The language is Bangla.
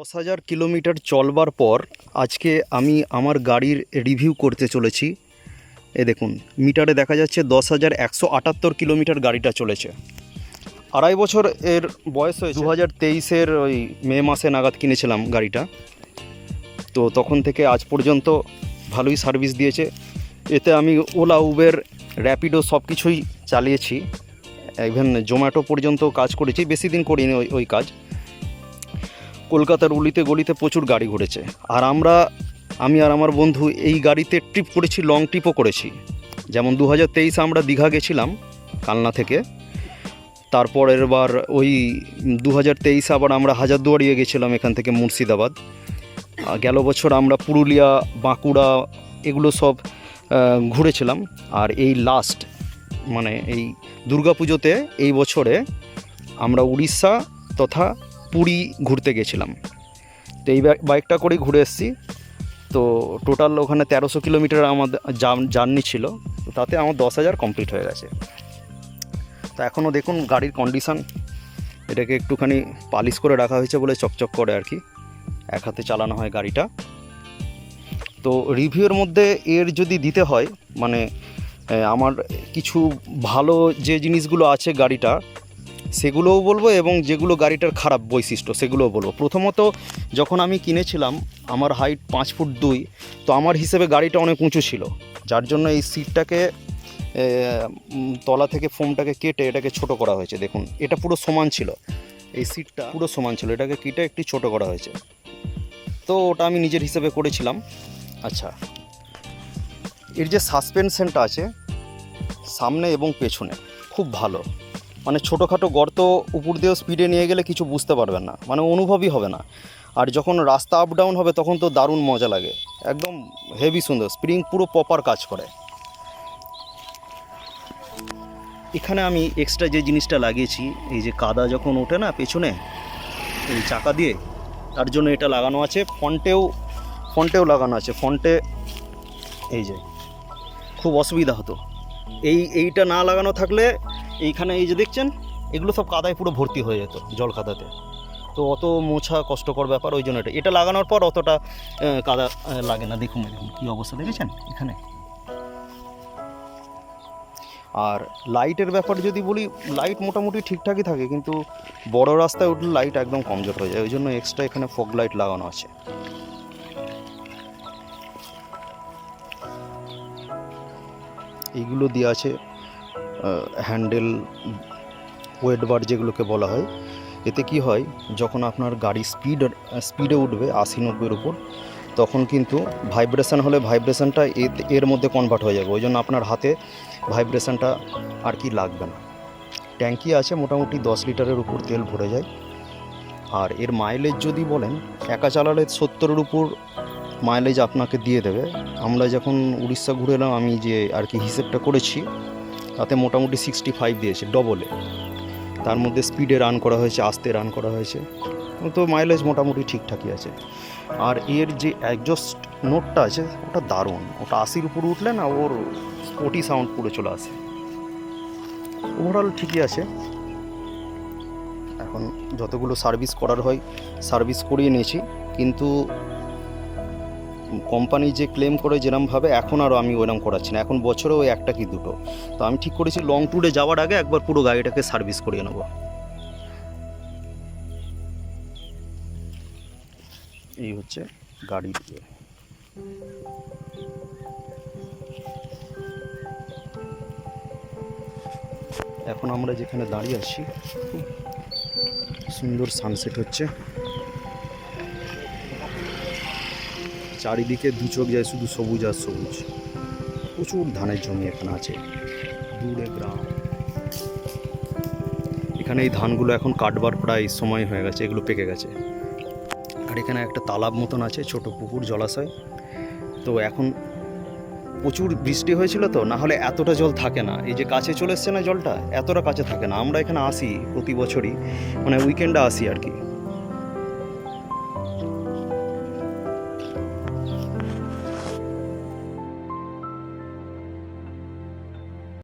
দশ হাজার কিলোমিটার চলবার পর আজকে আমি আমার গাড়ির রিভিউ করতে চলেছি। এ দেখুন, মিটারে দেখা যাচ্ছে দশ হাজার একশো আটাত্তর কিলোমিটার গাড়িটা চলেছে। আড়াই বছর এর বয়স হয়েছে। দু হাজার তেইশের ওই মে মাসে নাগাদ কিনেছিলাম গাড়িটা। তো তখন থেকে আজ পর্যন্ত ভালোই সার্ভিস দিয়েছে। এতে আমি ওলা, উবের, র্যাপিডো সব কিছুই চালিয়েছি। ইভেন জোম্যাটো পর্যন্ত কাজ করেছি। বেশি দিন করিনি ওই ওই কাজ। কলকাতার উলিতে গলিতে প্রচুর গাড়ি ঘুরেছে। আর আমরা, আমি আর আমার বন্ধু এই গাড়িতে ট্রিপ করেছি লং ট্রিপও করেছি। যেমন দু হাজার তেইশে আমরা দীঘা গেছিলাম, কালনা থেকে। তারপরের বার ওই দু হাজার তেইশে আবার আমরা হাজারদুয়ারিয়ে গেছিলাম এখান থেকে মুর্শিদাবাদ। গেল বছর আমরা পুরুলিয়া, বাঁকুড়া এগুলো সব ঘুরেছিলাম। আর এই লাস্ট মানে এই দুর্গাপুজোতে এই বছরে আমরা উড়িষ্যা তথা পুরী ঘুরতে গেছিলাম। তো এই বাইকটা করেই ঘুরে এসেছি। তো টোটাল ওখানে তেরোশো কিলোমিটার আমাদের জার্নি ছিল। তাতে আমার দশ হাজার কমপ্লিট হয়ে গেছে। তো এখনও দেখুন গাড়ির কন্ডিশান এটাকে একটুখানি পালিশ করে রাখা হয়েছে বলে চকচক করে আর কি। এক হাতে চালানো হয় গাড়িটা। তো রিভিউর মধ্যে এর যদি দিতে হয় মানে আমার কিছু ভালো যে জিনিসগুলো আছে গাড়িটা সেগুলোও বলব এবং যেগুলো গাড়িটার খারাপ বৈশিষ্ট্য, সেগুলোও বলব। প্রথমত, যখন আমি কিনেছিলাম, আমার হাইট পাঁচ ফুট দুই, তো আমার হিসেবে গাড়িটা অনেক উঁচু ছিল। যার জন্য এই সিটটাকে তলা থেকে ফোমটাকে কেটে এটাকে ছোট করা হয়েছে। দেখুন, এটা পুরো সমান ছিল। এই সিটটা পুরো সমান ছিল। এটাকে কেটে একটি ছোট করা হয়েছে। তো ওটা আমি নিজের হিসেবে করেছিলাম। আচ্ছা এর যে সাসপেনশনটা আছে, সামনে এবং পেছনে, খুব ভালো। মানে ছোটোখাটো গর্ত উপর দিয়েও স্পিডে নিয়ে গেলে কিছু বুঝতে পারবেন না। মানে অনুভবই হবে না। আর যখন রাস্তা আপ ডাউন হবে তখন তো দারুণ মজা লাগে। একদম হেভি সুন্দর স্প্রিং পুরো প্রপার কাজ করে। এখানে আমি এক্সট্রা যে জিনিসটা লাগিয়েছি, এই যে কাদা যখন ওঠে না পেছনে, এই চাকা দিয়ে, তার জন্য এটা লাগানো আছে। ফন্টেও ফন্টেও লাগানো আছে। ফন্টে, এই যে, খুব অসুবিধা হতো। এই, এইটা না লাগানো থাকলে এইখানে এই যে দেখছেন, এগুলো সব কাদায় পুরো ভর্তি হয়ে যেত জল কাদাতে। তো অত মোছা কষ্টকর ব্যাপার ওই জন্য এটা। এটা লাগানোর পর অতটা কাদা লাগে না। দেখুন দেখুন কী অবস্থা, দেখেছেন? এখানে। আর লাইটের ব্যাপার যদি বলি, লাইট মোটামুটি ঠিকঠাকই থাকে, কিন্তু বড় রাস্তায় উঠলে লাইট একদম কমজোর হয়ে যায়। ওই জন্য এক্সট্রা এখানে ফগ লাইট লাগানো আছে। এইগুলো দেওয়া আছে হ্যান্ডেল, ওয়েট বার যেগুলোকে বলা হয়, এতে কি হয়, যখন আপনার গাড়ি স্পিড স্পিডে উঠবে আশি নব্বইয়ের উপর, তখন কিন্তু ভাইব্রেশন হলে ভাইব্রেশনটা এর মধ্যে কনভার্ট হয়ে যাবে। ওই জন্য আপনার হাতে ভাইব্রেশনটা আর কি লাগবে না। ট্যাঙ্কি আছে, মোটামুটি দশ লিটারের উপর তেল ভরে যায়। আর এর মাইলেজ যদি বলেন, একা চালালে সত্তরের উপর মাইলেজ আপনাকে দিয়ে দেবে। আমরা যখন উড়িষ্যা ঘুরে এলাম, আমি যে আর কি হিসেবটা করেছি তাতে মোটামুটি সিক্সটি ফাইভ দিয়েছে ডবলে তার মধ্যে স্পিডে রান করা হয়েছে, আস্তে রান করা হয়েছে। তো মাইলেজ মোটামুটি ঠিকঠাকই আছে। আর এর যে অ্যাডজাস্ট নোটটা আছে, ওটা দারুণ। ওটা আশির উপর উঠলে না, ওর স্পোর্টি সাউন্ড পুরো চলে আসে। ওভারঅল ঠিকই আছে। এখন যতগুলো সার্ভিস করার হয় সার্ভিস করিয়ে নিয়েছি। কিন্তু কোম্পানি যে ক্লেম করে যেরমভাবে এখন আরও আমি ওইরকম করাচ্ছি না। এখন বছরে ওই একটা কি দুটো। তো আমি ঠিক করেছি লং ট্যুরে যাওয়ার আগে একবার পুরো গাড়িটাকে সার্ভিস করিয়ে নেব। এই হচ্ছে গাড়ি ইয়ে। এখন আমরা যেখানে দাঁড়িয়ে আছি, সুন্দর সানসেট হচ্ছে। চারিদিকে দু চোখ যায় শুধু সবুজ আর সবুজ। প্রচুর ধানের জমি এখানে আছে, দূরে গ্রাম। এখানে এই ধানগুলো এখন কাটবার প্রায় সময় হয়ে গেছে, এগুলো পেকে গেছে। আর এখানে একটা তালাব মতন আছে, ছোট পুকুর, জলাশয়। তো এখন প্রচুর বৃষ্টি হয়েছিল তো, না হলে এতটা জল থাকে না। এই যে কাছে চলে এসছে না জলটা, এতটা কাছে থাকে না। আমরা এখানে আসি প্রতি বছরই মানে উইকেন্ডে আসি আর কি।